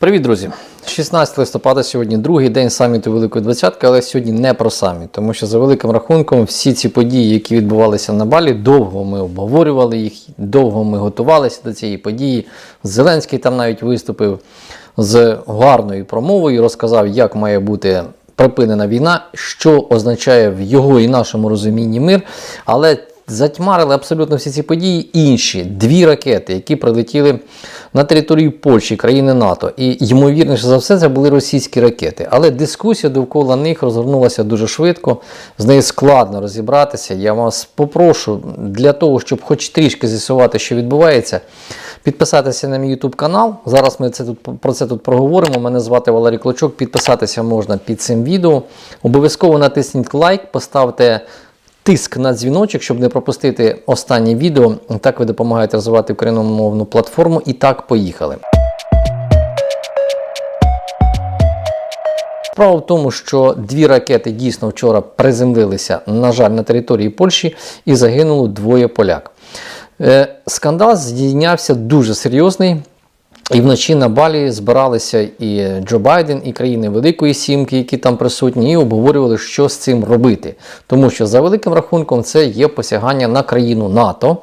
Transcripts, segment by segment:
Привіт, друзі! 16 листопада сьогодні другий день саміту Великої Двадцятки, але сьогодні не про саміт, тому що за великим рахунком всі ці події, які відбувалися на Балі, довго ми обговорювали їх, довго ми готувалися до цієї події. Зеленський там навіть виступив з гарною промовою, розказав, як має бути припинена війна, що означає в його і нашому розумінні мир. Але затьмарили абсолютно всі ці події інші дві ракети, які прилетіли на територію Польщі, країни НАТО. І ймовірніше за все, це були російські ракети. Але дискусія довкола них розгорнулася дуже швидко. З нею складно розібратися. Я вас попрошу для того, щоб хоч трішки з'ясувати, що відбувається. Підписатися на мій YouTube канал. Зараз ми це тут про це тут проговоримо. Мене звати Валерій Клочок. Підписатися можна під цим відео. Обов'язково натисніть лайк, поставте тиск на дзвіночок, щоб не пропустити останнє відео. Так ви допомагаєте розвивати україномовну платформу. І так, поїхали. Справа в тому, що дві ракети дійсно вчора приземлилися, на жаль, на території Польщі і загинуло двоє поляк. Е, Скандал здійнявся дуже серйозний. І вночі на Балі збиралися і Джо Байден, і країни Великої Сімки, які там присутні, і обговорювали, що з цим робити. Тому що за великим рахунком це є посягання на країну НАТО.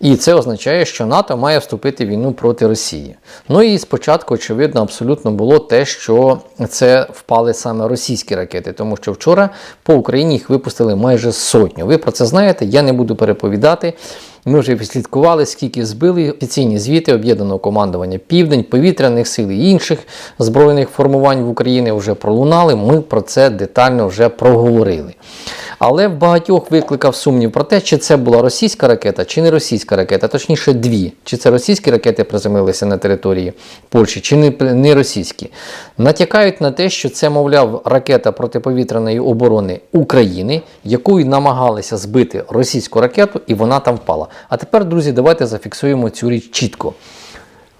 І це означає, що НАТО має вступити в війну проти Росії. Ну і спочатку, очевидно, абсолютно було те, що це впали саме російські ракети, тому що вчора по Україні їх випустили майже сотню. Ви про це знаєте, я не буду переповідати. Ми вже відслідкували, скільки збили офіційні звіти об'єднаного командування Південь, повітряних сил і інших збройних формувань в Україні вже пролунали. Ми про це детально вже проговорили. Але в багатьох викликав сумнів про те, чи це була російська ракета, чи не російська ракета, точніше дві. Чи це російські ракети приземлилися на території Польщі, чи не, не російські. Натякають на те, що це, мовляв, ракета протиповітряної оборони України, якою намагалися збити російську ракету, і вона там впала. А тепер, друзі, давайте зафіксуємо цю річ чітко.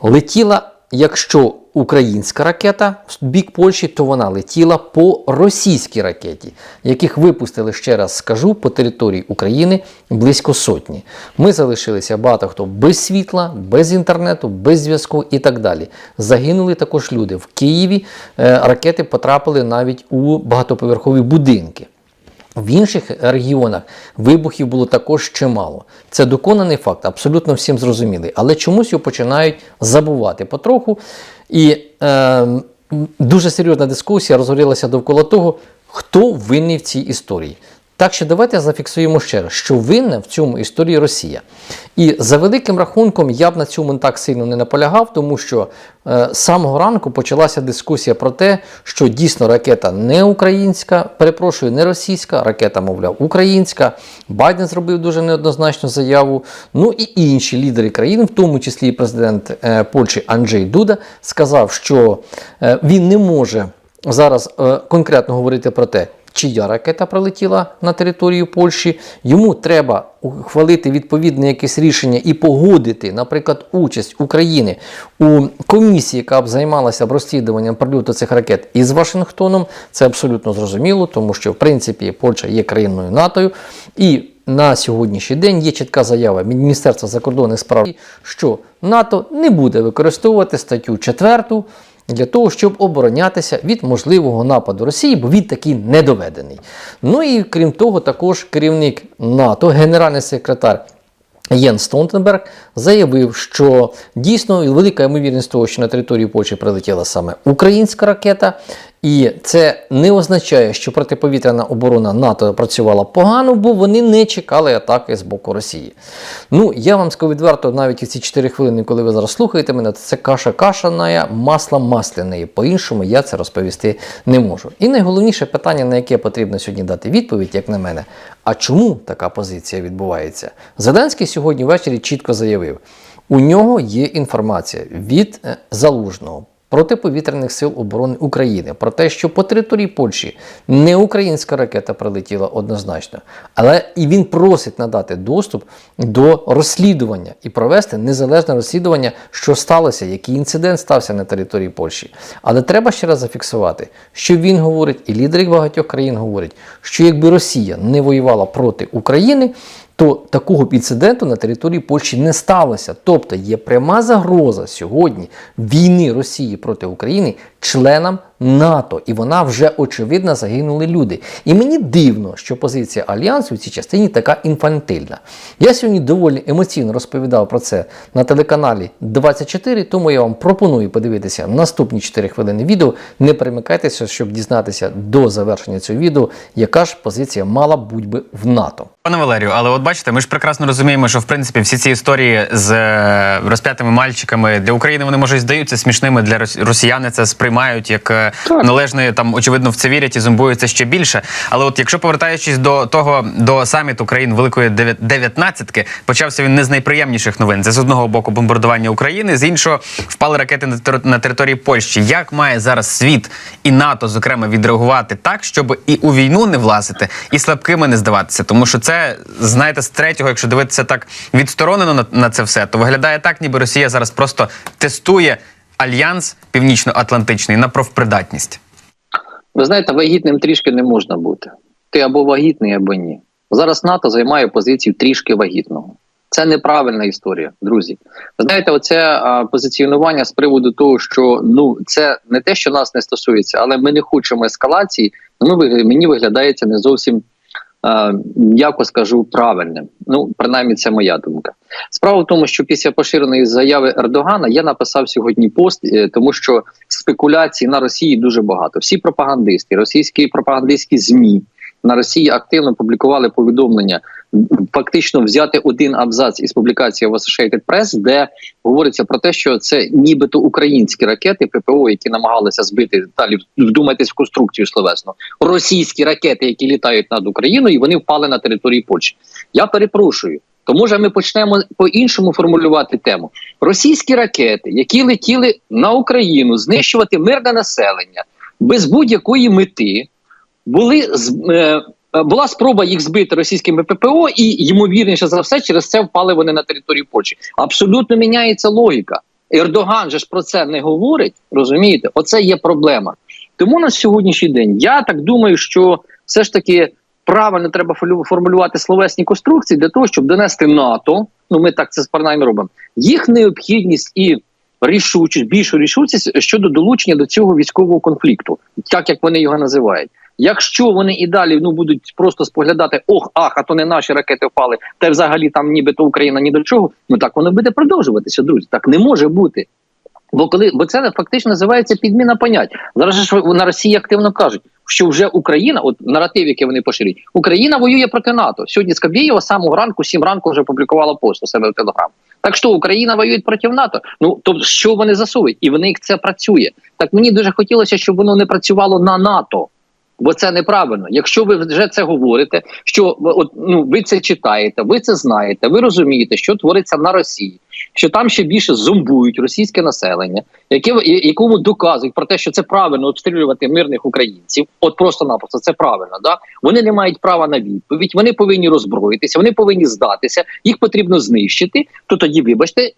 Летіла, якщо українська ракета в бік Польщі, то вона летіла по російській ракеті, яких випустили, ще раз скажу, по території України близько сотні. Ми залишилися багато хто без світла, без інтернету, без зв'язку і так далі. Загинули також люди. В Києві е, ракети потрапили навіть у багатоповерхові будинки. В інших регіонах вибухів було також чимало. Це доконаний факт, абсолютно всім зрозумілий. Але чомусь його починають забувати потроху. І е, дуже серйозна дискусія розгорілася довкола того, хто винний в цій історії. Так що давайте зафіксуємо ще раз, що винна в цьому історії Росія. І за великим рахунком я б на цьому так сильно не наполягав, тому що е, з самого ранку почалася дискусія про те, що дійсно ракета не українська, перепрошую, не російська, ракета, мовляв, українська. Байден зробив дуже неоднозначну заяву. Ну і інші лідери країн, в тому числі і президент е, Польщі Анджей Дуда, сказав, що е, він не може зараз е, конкретно говорити про те, чия ракета прилетіла на територію Польщі. Йому треба ухвалити відповідне якесь рішення і погодити, наприклад, участь України у комісії, яка б займалася б розслідуванням прильоту цих ракет із Вашингтоном. Це абсолютно зрозуміло, тому що в принципі Польща є країною НАТО і. На сьогоднішній день є чітка заява Міністерства закордонних справ, що НАТО не буде використовувати статтю 4 для того, щоб оборонятися від можливого нападу Росії, бо він такий не доведений. Ну і крім того, також керівник НАТО, генеральний секретар. Єн Столтенберг заявив, що дійсно велика ймовірність того, що на територію Польщі прилетіла саме українська ракета, і це не означає, що протиповітряна оборона НАТО працювала погано, бо вони не чекали атаки з боку Росії. Ну, я вам скажу відверто, навіть у ці 4 хвилини, коли ви зараз слухаєте мене, це каша кашаная, масло масляне. По-іншому я це розповісти не можу. І найголовніше питання, на яке потрібно сьогодні дати відповідь, як на мене, а чому така позиція відбувається? Зеленський сьогодні ввечері чітко заявив: у нього є інформація від е, залужного протиповітряних сил оборони України про те, що по території Польщі не українська ракета прилетіла однозначно, але і він просить надати доступ до розслідування і провести незалежне розслідування, що сталося, який інцидент стався на території Польщі. Але треба ще раз зафіксувати, що він говорить, і лідери багатьох країн говорять, що якби Росія не воювала проти України, то такого інциденту на території Польщі не сталося. Тобто є пряма загроза сьогодні війни Росії проти України членам НАТО, і вона вже очевидно загинули люди. І мені дивно, що позиція альянсу в цій частині така інфантильна. Я сьогодні доволі емоційно розповідав про це на телеканалі 24, тому я вам пропоную подивитися наступні 4 хвилини відео. Не перемикайтеся, щоб дізнатися до завершення цього відео, яка ж позиція мала будь би в НАТО. Пане Валерію, але от бачите, ми ж прекрасно розуміємо, що в принципі всі ці історії з е, розп'ятими мальчиками для України вони може і здаються смішними для рос- росіяни. Це сприймають як е, належне там, очевидно, в це вірять і зомбуються ще більше. Але от якщо повертаючись до того до саміту країн Великої Дев'ят- дев'ятнадцятки, почався він не з найприємніших новин. Це з одного боку бомбардування України, з іншого впали ракети на території Польщі. Як має зараз світ і НАТО, зокрема, відреагувати так, щоб і у війну не влазити, і слабкими не здаватися? Тому що це знаєте, з третього, якщо дивитися так відсторонено на, на це все, то виглядає так, ніби Росія зараз просто тестує альянс північно-атлантичний на профпридатність. Ви знаєте, вагітним трішки не можна бути. Ти або вагітний, або ні. Зараз НАТО займає позицію трішки вагітного. Це неправильна історія, друзі. Знаєте, оце позиціонування з приводу того, що ну це не те, що нас не стосується, але ми не хочемо ескалації. Ну, мені виглядається не зовсім, м'яко скажу, правильним. Ну, принаймні, це моя думка. Справа в тому, що після поширеної заяви Ердогана я написав сьогодні пост, е, тому що спекуляцій на Росії дуже багато. Всі пропагандисти, російські пропагандистські змі на Росії активно публікували повідомлення. Фактично взяти один абзац із публікації в Associated Press, де говориться про те, що це нібито українські ракети ППО, які намагалися збити далі. Вдумайтесь в конструкцію словесно. Російські ракети, які літають над Україною, і вони впали на території Польщі. Я перепрошую. То може ми почнемо по-іншому формулювати тему. Російські ракети, які летіли на Україну, знищувати мирне населення без будь-якої мети, були е, е, була спроба їх збити російськими ППО, і ймовірніше за все, через це впали вони на територію Польщі. Абсолютно міняється логіка. Ердоган же ж про це не говорить. Розумієте, оце є проблема. Тому на сьогоднішній день я так думаю, що все ж таки правильно треба формулювати словесні конструкції для того, щоб донести НАТО. Ну ми так це принаймні робимо. Їх необхідність і рішучість, більшу рішучість щодо долучення до цього військового конфлікту, так як вони його називають. Якщо вони і далі ну будуть просто споглядати ох, ах, а то не наші ракети впали, та взагалі там нібито Україна ні до чого. Ну так воно буде продовжуватися, друзі. Так не може бути. Бо коли бо це фактично називається підміна понять. Зараз ж на Росії активно кажуть, що вже Україна, от наратив, який вони поширюють, Україна воює проти НАТО. Сьогодні Скабєєва самого ранку, сім ранку вже публікувала пост у себе в Телеграм. Так що Україна воює проти НАТО. Ну тобто, що вони засовують, і вони це працює. Так мені дуже хотілося, щоб воно не працювало на НАТО. Бо це неправильно. Якщо ви вже це говорите, що от ну ви це читаєте, ви це знаєте, ви розумієте, що твориться на Росії, що там ще більше зомбують російське населення, яке якому доказують про те, що це правильно обстрілювати мирних українців. От просто-напросто це правильно. Да вони не мають права на відповідь, вони повинні роззброїтися, вони повинні здатися, їх потрібно знищити. То тоді, вибачте,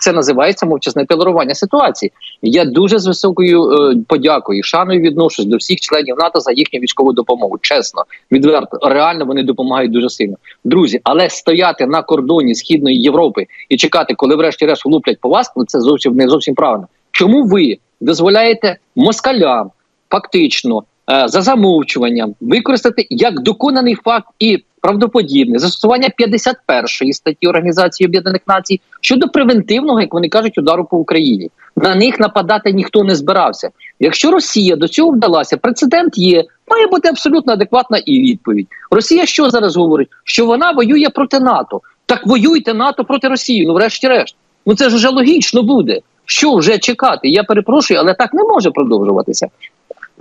це називається мовчазне толерування ситуації. Я дуже з високою е, подякою, шаною відношусь до всіх членів НАТО за їхню військову допомогу. Чесно, відверто, реально вони допомагають дуже сильно. Друзі, але стояти на кордоні Східної Європи і чекати, коли врешті-решт влуплять по вас, це зовсім не зовсім правильно. Чому ви дозволяєте москалям фактично е, за замовчуванням використати як доконаний факт і правдоподібне застосування 51 статті Організації Об'єднаних Націй щодо превентивного, як вони кажуть, удару по Україні? На них нападати ніхто не збирався. Якщо Росія до цього вдалася, прецедент є. Має бути абсолютно адекватна і відповідь. Росія що зараз говорить? Що вона воює проти НАТО. Так воюйте НАТО проти Росії. Ну, врешті-решт. Ну це ж вже логічно буде. Що вже чекати? Я перепрошую, але так не може продовжуватися.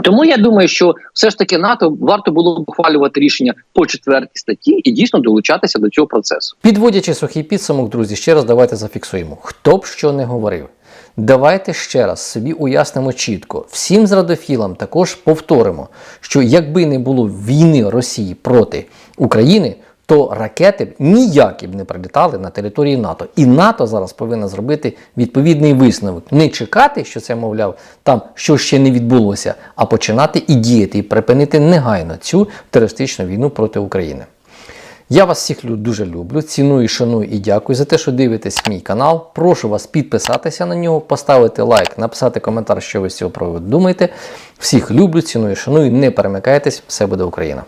Тому я думаю, що все ж таки НАТО варто було ухвалювати рішення по четвертій статті і дійсно долучатися до цього процесу. Підводячи сухий підсумок, друзі, ще раз давайте зафіксуємо, хто б що не говорив. Давайте ще раз собі уяснимо чітко. Всім зрадофілам також повторимо, що якби не було війни Росії проти України, то ракети б ніякі б не прилітали на території НАТО. І НАТО зараз повинна зробити відповідний висновок. Не чекати, що це, мовляв, там що ще не відбулося, а починати і діяти, і припинити негайно цю терористичну війну проти України. Я вас всіх дуже люблю, ціную, шаную і дякую за те, що дивитесь мій канал. Прошу вас підписатися на нього, поставити лайк, написати коментар, що ви з цього приводу думаєте. Всіх люблю, ціную, шаную. Не перемикайтесь, все буде Україна.